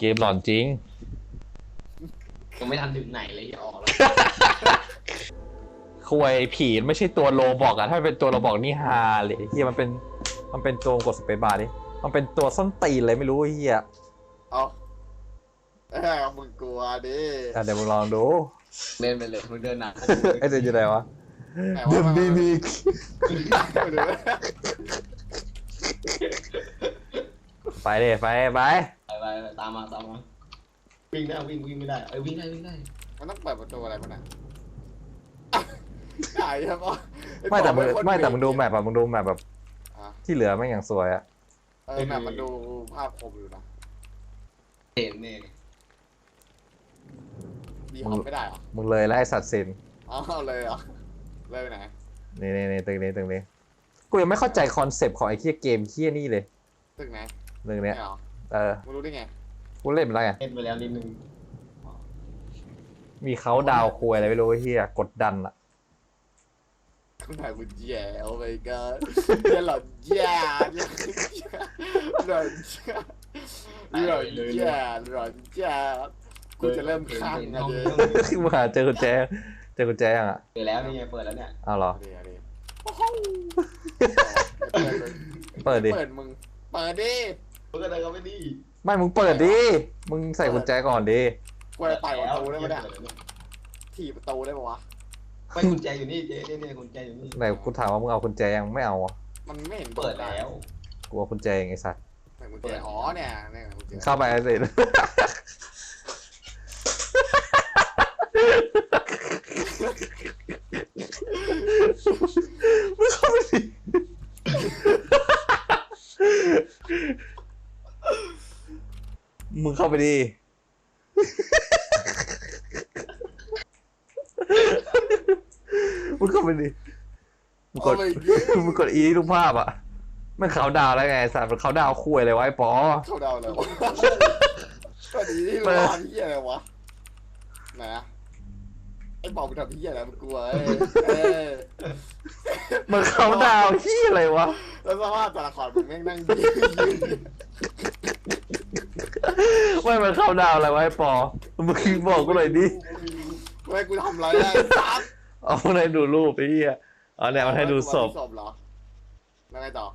เกมหลอนจริง ยังไม่ทันถึงไหนเลยที่ออกแล้วคุยผีไม่ใช่ตัวโลบอกอะถ้าเป็นตัวโลบอกนี่ฮาเลยเฮียมันเป็นมันเป็นตัวกดสเปซบาร์ดิมันเป็นตัวส้นตีนเลยไม่รู้ไอ้เฮียเอาเอ้ยมึงกลัวดิอะเดี๋ยวมึงลองดูเล่นไปเลยมึงเดินหนักไอ้เดี๋ยวอยู่ไหนวะไหนเดวะมบินิกไม่รู้ไปเลยไปไปไปไปไป ตามมาตามมาวิ่งได้วิ่งวิ่งไม่ได้เอ้ยวิ่งได้วิ่งได้มันต้องเปิดประตูอะไรมันอะอะไหนครับอ๋ออ้ไม่แต่มึงบอกเป็นคนไม่แต่มึงดูแมปอะมึงดูแมปแบบอะที่เหลือไม่งอย่างสวยอะเออแมปมันดูภาพคมอยู่นะเห็นเนี่ยดีคอมไม่ได้เหรอมึงเลยแล้วไอ้สัตว์สินอ๋อเอาเลยเหรอเลยไปไหนนี่นี่นี่ตึกนี้ตึกนี้กูยังไม่เข้าใจคอนเซปต์ของไอ้เคียเกมเคียนี่เลยตึกไหนเรื่องเนี่เนี้ยยเหรอ เออมึงรู้ได้ไงกูเล่นไปแล้วไงเล่นไปแล้วนิดนึงมีเขาดาวคุยอะไรไม่รู้ไอ้เฮียกดดันอะคุณถ่ายมึงแย่โอ้ my god เนี่ยหลอนแย่เนี่ยหลอนแย่หลอนแย่หลอนแย่กูจะเริ่มคลั่งอะดิมึงหาเจอกุญแจเจอกุญแจยังอะเปิดแล้วนี่ไงเปิดแล้วเนี่ยเอาเหรอเดี๋ยวดิเปิดดิเปิดมึงเปิดดิ เปิดอะไรก็ไม่ดีไม่มึงเปิดดิ มึงใส่กุญแจก่อนดิกูจะไต่ประตูได้ไหมเนี่ยถีบประตูได้ปะวะ ไม่กุญแจอยู่นี่เจ๊เนี่ยเนี่ยกุญแจอยู่นี่ไหนกูถามว่ามึงเอากุญแจยังไม่เอาอะมันไม่เห็นเปิดแล้วกูเอากุญแจเองไอ้สัตว์ไหนกุญแจอ๋อเนี่ยเนี่ยกุญแจเข้าไปสิมึงเข้าไปสิ มึงเข้าไปดิมึงเข้าไปดิมึงกดโอ้ my god มึงกดอีทุกภาพอะมันเขาดาวแล้วไงสัตว์มันเขาดาวคุยอะไรไวะไอ้ปอ เข้าดาวเลยวะก็ดีที่เปิด ร้านที่อะไรวะไหนอะไอ้บอกมึงทำที่อะไรมึงกลัวเอ้ยเอ้ยมันเขาดาวที่อะไรวะแล้วสภาพแต่ละครมึงแม่งนั่งยืนยืน ไม่มันเข้าดาวอะไรไวะไอ้ปอมึงบอกกูหน่อยดิเว้ยกูทำอะไรได้ซับเอามาให้ดูรูปไอ้เหี้ยเอาเนี่ยมันให้ดูศพศพเหรอแล้วไงต่อ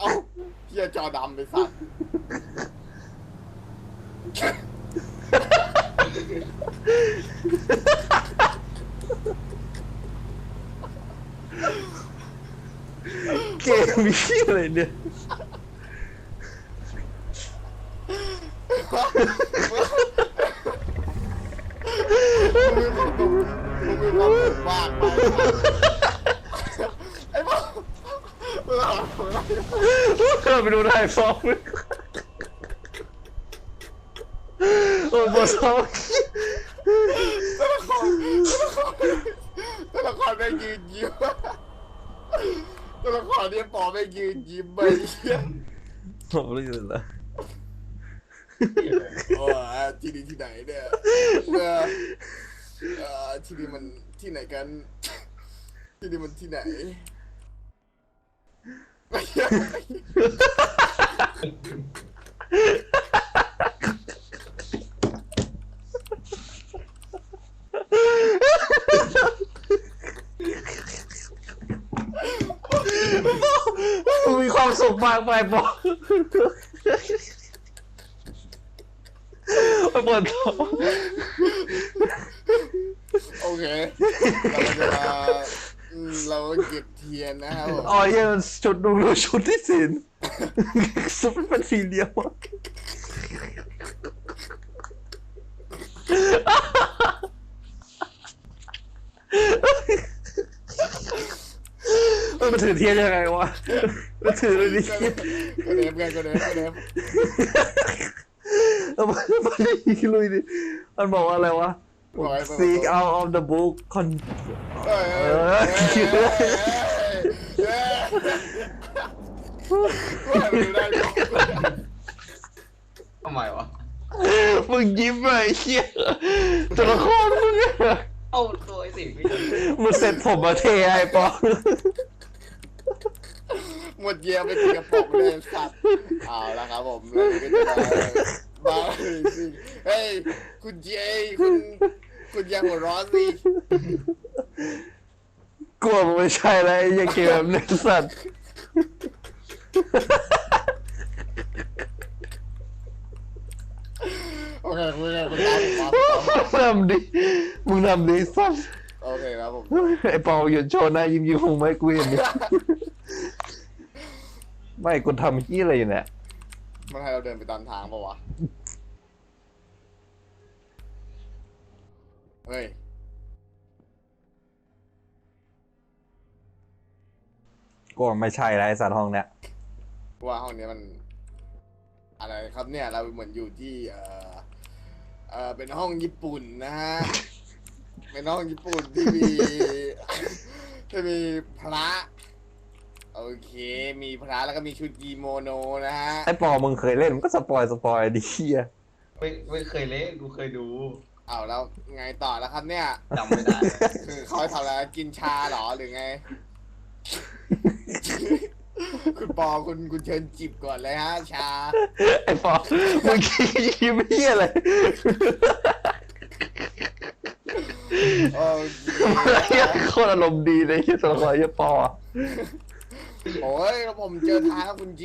เอ้าเฮียจอดำไปสัตว์เกมมีที่อะไรเนี่ย มึงมีความสุขมามสุขมากไปไอ้บ้ามึงเอาอะไรเราไปดูได้ฟองมึงโอ้ยบอสเขาตัวละครตัวละครไม่งยืนยิ้มตัวละครเนี่ยปอไม่งยืนยิ้มไปเหี้ยผมรู้สึกแล้ว โอ้ที่นี่ที่ไหนเนี่ยเมื่อเอ่อที่นี่มันที่ไหนกัน ที่นี่มันที่ไหนไม่ใช่มึงมีความสุขมากไปบอกไปเปิดท้องโอเค เราจะมาอืมเราเก็บเทียนนะครับผมอ๋อเหี้ยมันชุดดูดูชุดที่สินชุดมันเป็นสี่เหลี่ยมอะเออมันถือเทียนยังไงวะมันถือเลยดิ ก็เดฟไงก็เดฟก็เดฟ เออมันมันลุยดิมันบอกว่าอะไรวะ บอกให้เปิด seek out of the book con เอ้ยเอเอ้อยเอ้ยเอ้ยว่ามันดูได้ก่อนทำไมวะ มึงยิ้มไปไอ้เหี้ยตัวละครมึงอะเอ้าตัวไอ้สิพี่มึงเสร็จผมมาเทไอ้ปอมึง หมดเยียไปกินกระป๋องเลยสัตว์เอาละครับผมเลยก็จะมามาสิเฮ้ยคุณเจคุณคุณอยังหัวเร้อนสิกลัวมันไม่ใช่แล้วไอ้เหี้ยเกมแบบนี้สัตว์ โอเคคุณคุณตามผมมาคุณตามผมมาทำดิมึงทำดิสัตว์โอเคครับผมไอ้ปอหยุดโชว์หน้ายิ้มยิ้มคงไม่กูเห็นดิ ไม่กูทำขี้อะไรอยู่เนี่ยมันให้เราเดินไปตามทางปะวะ เฮ้ย กูว่าไม่ใช่แล้วไอ้สัตว์ห้องเนี้ยว่าห้องนี้มัน อะไรครับเนี่ย เราเหมือนอยู่ที่ เอ่อเอ่อเป็นห้องญี่ปุ่นนะฮะ เป็นห้องญี่ปุ่นที่มี ที่มีพระ โอเค มีพระแล้วก็มีชุดกิโมโนนะฮะ ไอ้ปอมึงเคยเล่นมันก็สปอยสปอยดิเฮียไม่ไม่เคยเล่นกูเคยดูเอาแล้วไงต่อแล้วครับเนี่ย จำไม่ได้ คือเขาให้ทำอะไรกินชาเหรอหรือไง คุณปอคุณคุณเชิญจิบก่อนเลยฮะ ชา ไอ้ปอมึงขี้ยิ้มเฮียอะไรโอเค เฮียโคตรอารมณ์ดีเลยเฮียตัวละครเฮียปอ โอ้ยแล้วผมเจอทางแล้วคุณเจ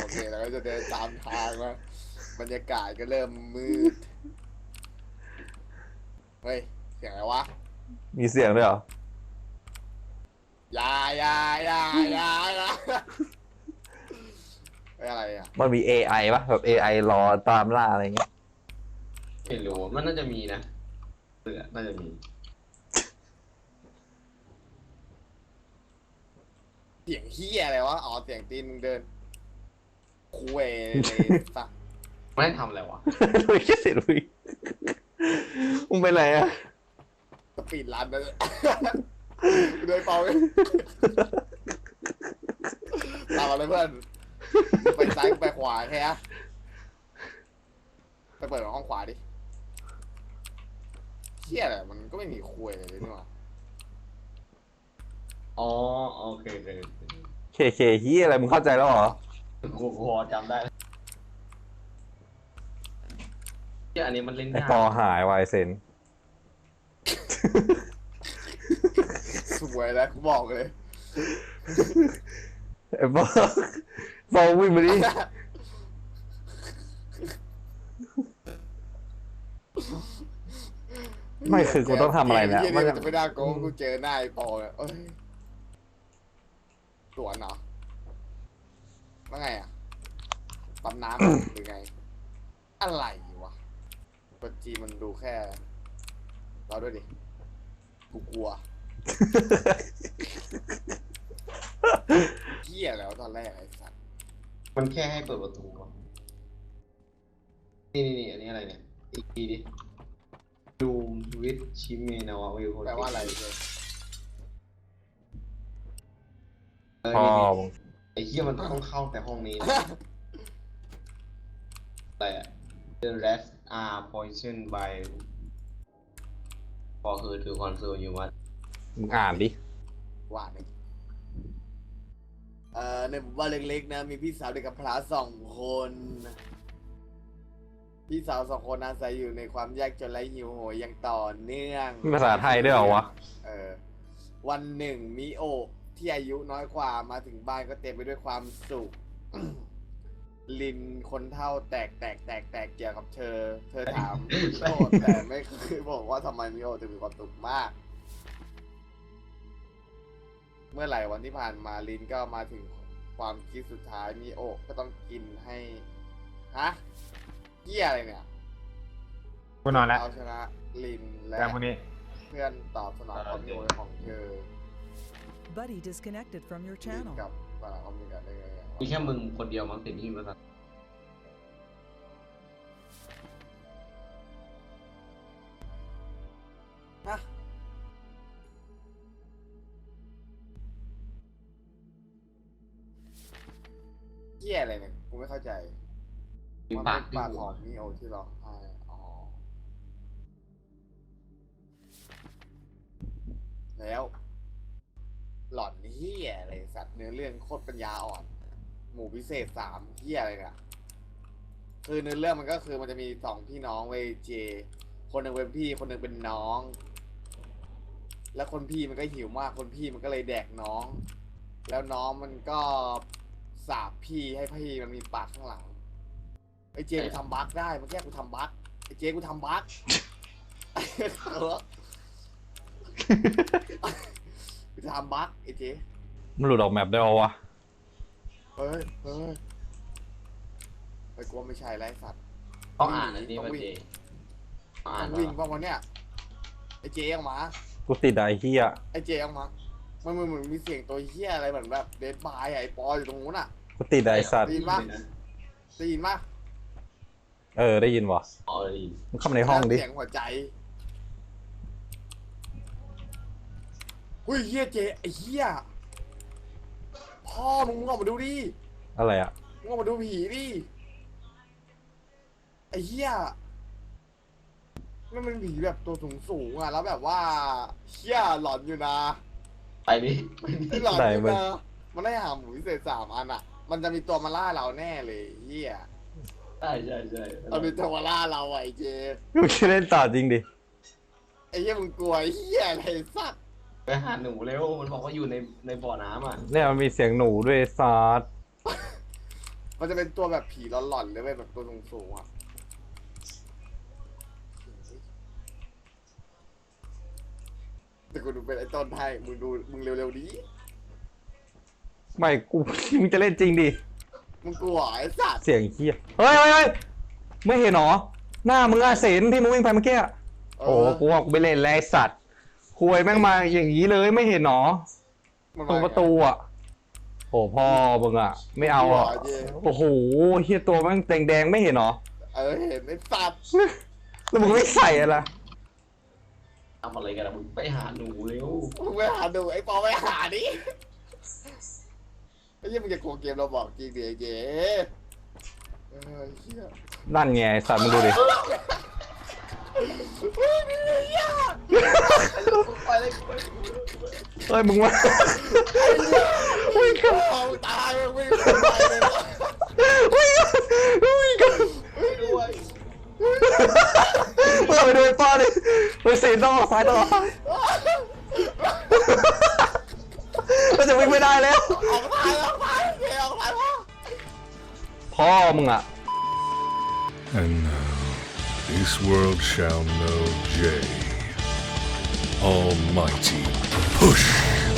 โอเคเราก็จะเดินตามทางนะบรรยากาศก็เริ่มมืด เฮ้ย เสียงอะไรวะ มีเสียงด้วยเหรออยาอยาอยาอยาอยาเฮ้ยอะไรอะ มันมี AI ปะแบบ AI รอตามล่าอะไรเงี้ย ไม่รู้ มันน่าจะมีนะเสือน่าจะมี เสียงเฮียอะไรวะ อ๋อ เสียงตีนมึงเดิน คุยเลยสักไม่ได้ทำอะไรวะลุยแค่เสียลุยมึงไปไหนอะสปีดรันนะเดินเปล่าเลยตามมาเลยเพื่อน ไปซ้ายไปขวาแค่ฮะไปเปิดห้องขวาดิเฮียอะไรมันก็ไม่มีคุยเลยนี่หว่า อ๋อโอเคโอเคเคเคเฮียอะไรมึงเข้าใจแล้วเหรอ กูพอจำได้ที่อันนี้มันเล่นไอ้ยากปอหายวายเซน สวยแล้วกูบอกเลย ไอ้ปอปอวิ่งมาดิไม่คือกูต้องทำอะไรเนี่ยเหี้ยมันี่นมันจะไม่ได้โกงกูเจอหน้าไอ้ปอเนี่ยเอ้ย สวนเหรอว่าไงอะปั๊มน้ำหรือไง อะไรวะตัวจีมันดูแค่ เราด้วยดิ กูกลัวเหี้ยแล้วตอนแรกไอ้สัตว์มันแค่ให้เปิดประตูวะนี่นี่นี่อันนี้อะไรเนี่ย อีกทีดิดูวิทชิเมนาวะวิวแปลว่าอะไรเลย เออ พอนี่มึงไอ้เหี้ยมันต้องเข้าแต่ห้องนี้นะแต่ the rest are poisoned by for her to consume you must มึงอ่านดิว่าหนึ่งเอ่อในหมู่บ้านเล็กๆนะ มีพี่สาวเด็กกับพลาสองคน พี่สาวสองคนอาศัยอยู่ในความยากจนและหิวโหยอย่างต่อเนื่อง มีภาษาไทยด้วยเหรอวะ เออวันหนึ่งมิโอะ ที่อายุน้อยกว่ามาถึงบ้านก็เต็มไปด้วยความสุข ลินคนเท่าแตกแตกแตกแตกเกี่ยวกับเธอ เธอถามมิโอะแต่ไม่เคยบอกว่าทำไมมิโอะถึงมีความสุขมาก เมื่อไหร่วันที่ผ่านมาลินก็มาถึงความคิดสุดท้ายมิโอะก็ต้องกินให้ฮะเกี่ยอะไรเนี่ยกูนอนแล้วเอาชนะลินและ แต่พวกนี้ เพื่อนตอบสนองความโยนของเธอ Buddy disconnected from your ลิน channel. กับปาออมนิกันได้ไงอะมีแค่มึงคนเดียวมั้งติดที่ภาษาฮะเกี่ยอะไรเนี่ยกูไม่เข้าใจมีมันปากเป็นที่ปากหัขวองมิโอที่ร้องไห้อ๋อแล้ว หลอนเฮียอะไรสัตว์เนื้อเรื่องโคตรปัญญาอ่อน หมู่พิเศษสามเฮียอะไรเนี่ยคือเนื้อเรื่องมันก็คือมันจะมีสองพี่น้องเว้ยเจ คนหนึ่งเป็นพี่คนหนึ่งเป็นน้อง แล้วคนพี่มันก็หิวมากคนพี่มันก็เลยแดกน้อง แล้วน้องมันก็สาบพี่ให้พี่มันมีปากข้างหลังไอ้เจกูทำบั๊กได้เมื่อกี้กูทำบั๊กไอ้เจกูทำบั๊กกู ทำบั๊กไอ้เจมันหลุดออกแมปได้ปะวะเฮ้ยเฮ้ยไปกลัวไม่ใช่ไรสัตว์ ต้องอ่านอันนี้ต้มาองวิ่ง เจต้องอ่าต้นองวิ่งบ้างวันเนี้ยไอ้เจออกมา กูติดอะไอ้เฮียไอ้เจออกมา มันมันเหมือนมีเสียงตัวเฮียอะไรเหมือนแบบเดดบายอะไอ้ปออยู่ตรงนู้นอะ กูติดอะไอ้สัตว์ดีปะ ได้ยินปะเออได้ยินวะอ๋อดีมึงเข้ามาในห้องดิ เสียงหัวใจ หุ้ยเฮียเจไอ้เฮียพ่อมึงออกมาดูดิอะไรอะมึงออกมาดูผีดิไอ้เฮียมันเป็นผีแบบตัวสูงสูงๆอะ แล้วแบบว่าเฮียหลอนอยู่นะไปดิไปดิไอ้หลอนอยู่นะมันได้หาหมูพิเศษสามอันอะ มันจะมีตัวมาล่าเราแน่เลยเฮียใช่ใช่ใช่เอามีตัวมาล่าเราอะไอ้เจกูจะเล่นต่อจริงดิ ไอ้เฮียมึงกลัวไอ้เฮียอะไรสัตว์ ไปหาหนูเร็วมันบอกว่าอยู่ในในบ่อน้ำอะ เนี่ยมันมีเสียงหนูด้วยซาร์ดมันจะเป็นตัวแบบผีหลอนๆเลยเว้ยแบบตัวสูงๆอะแต่กูดูเป็นไอ้ต้นให้มึงดูมึงเร็วๆดีไม่กู มึงจะเล่นจริงดิ มึงกลัวไอ้สัตว์เสียงเฮียเฮ้ยเฮ้ยเฮ้ยไม่เห็นหรอ หน้ามึงอาเสนที่มึงวิ่งไปเมื่อกี้อะโอ้กูว่ากูไปเล่นแล้วไอ้สัตว์ คุยแม่งมาอย่างนี้เลยไม่เห็นหรอมันตรงมาประตูอะโอ้พ่อมึงอะ ไม่เอาอะเจ๊โอ้โหเฮียตัวแม่งแดงๆไม่เห็นหรอเออเห็นไอ้สัตว์แล้วมึงไม่ใส่อะไรทำอะไรกันอะมึงไปหาหนูเร็วมึงไปหาดูไอ้ปอไปหาดิไอ้เหี้ยมึงจะกลัวเกมเราบอกจริงดิไอ้เจ๊เออเหี้ยนั่นไงไอ้สัตว์มึงดูดิ เฮ้ยนี่เหี้ยไปเลยเฮ้ยมึงว่าวิ่งเอาตายมึงวิ่งไปเลยวิ่งวิ่งกันไปด้วยเปิดไปดูไอ้ป้อดิไปสีต้องออกซ้ายต้องออกซ้ายเราจะวิ่งไม่ได้แล้ว ออกตายออกตายเจ๊ออกตายพ่อพ่อมึงอะ And now, this world shall know J. Almighty Push.